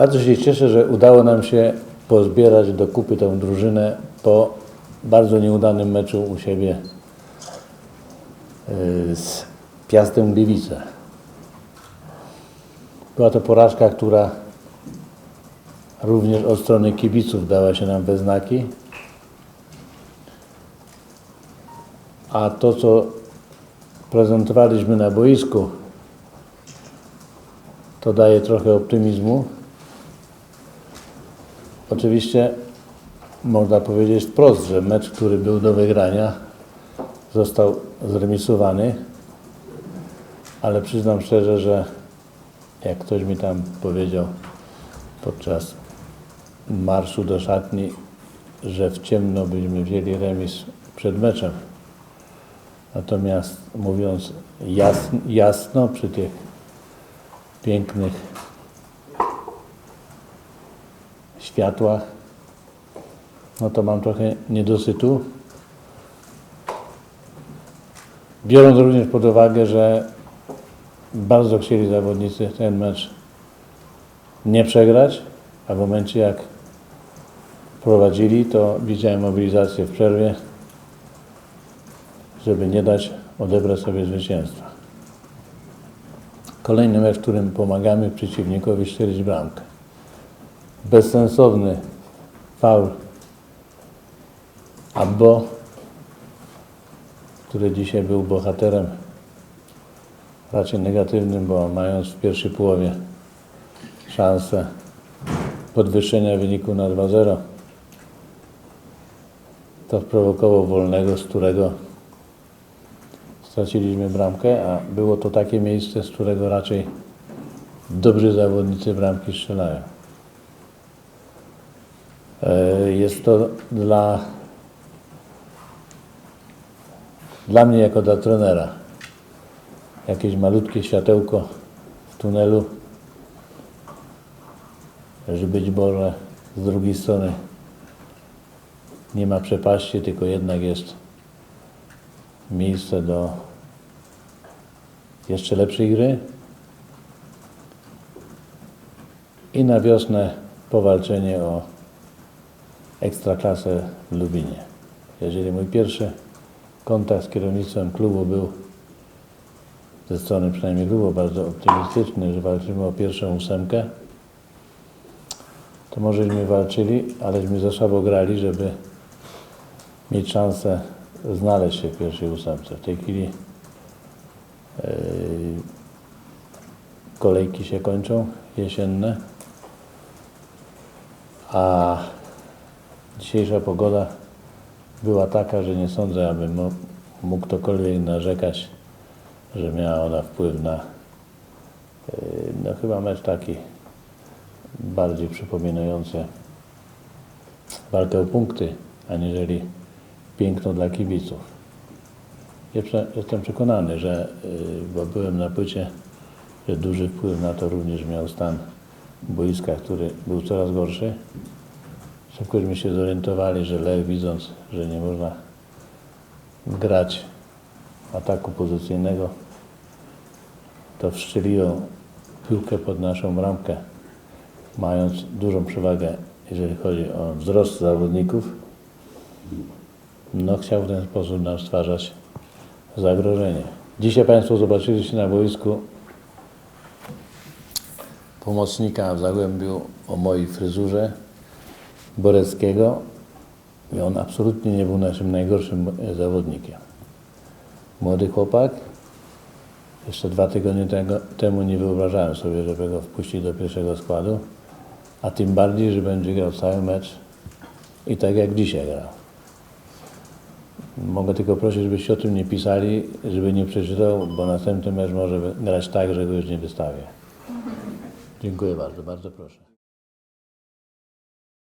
Bardzo się cieszę, że udało nam się pozbierać do kupy tę drużynę po bardzo nieudanym meczu u siebie y, z Piastem Gliwice. Była to porażka, która również od strony kibiców dała się nam we znaki. A to, co prezentowaliśmy na boisku, to daje trochę optymizmu. Oczywiście można powiedzieć wprost, że mecz, który był do wygrania, został zremisowany, ale przyznam szczerze, że jak ktoś mi tam powiedział podczas marszu do szatni, że w ciemno byśmy wzięli remis przed meczem. Natomiast mówiąc jasno, jasno przy tych pięknych światłach, no to mam trochę niedosytu. Biorąc również pod uwagę, że bardzo chcieli zawodnicy ten mecz nie przegrać, a w momencie jak prowadzili, to widziałem mobilizację w przerwie, żeby nie dać odebrać sobie zwycięstwa. Kolejny mecz, w którym pomagamy przeciwnikowi strzelić bramkę. Bezsensowny faul Abbo, który dzisiaj był bohaterem raczej negatywnym, bo mając w pierwszej połowie szansę podwyższenia wyniku na 2-0, to sprowokował wolnego, z którego straciliśmy bramkę, a było to takie miejsce, z którego raczej dobrzy zawodnicy bramki strzelają. E, Jest to dla, dla mnie jako dla trenera. Jakieś malutkie światełko w tunelu, że być może z drugiej strony nie ma przepaści, tylko jednak jest miejsce do jeszcze lepszej gry. I na wiosnę powalczenie o ekstraklasę w Lubinie. Jeżeli mój pierwszy kontakt z kierownictwem klubu był ze strony przynajmniej klubu bardzo optymistyczny, że walczymy o pierwszą ósemkę, to możeśmy walczyli, aleśmy za słabo grali, żeby mieć szansę znaleźć się w pierwszej ósemce. W tej chwili yy, kolejki się kończą, jesienne, a dzisiejsza pogoda była taka, że nie sądzę, aby mógł ktokolwiek narzekać, że miała ona wpływ na, yy, no chyba mecz taki bardziej przypominający walkę o punkty, aniżeli piękno dla kibiców. Jestem przekonany, że, yy, bo byłem na płycie, że duży wpływ na to również miał stan boiska, który był coraz gorszy. Szybkośmy się zorientowali, że Lech widząc, że nie można grać ataku pozycyjnego, to wszczeliło piłkę pod naszą bramkę, mając dużą przewagę, jeżeli chodzi o wzrost zawodników. No chciał w ten sposób nam stwarzać zagrożenie. Dzisiaj Państwo zobaczyliście na boisku pomocnika w Zagłębiu o mojej fryzurze Boreckiego i on absolutnie nie był naszym najgorszym e, zawodnikiem. Młody chłopak, jeszcze dwa tygodnie tego, temu nie wyobrażałem sobie, żeby go wpuścić do pierwszego składu, a tym bardziej, że będzie grał cały mecz i tak jak dzisiaj grał. Mogę tylko prosić, żebyście o tym nie pisali, żeby nie przeczytał, bo następny mecz może grać tak, że go już nie wystawię. Dziękuję bardzo, bardzo proszę.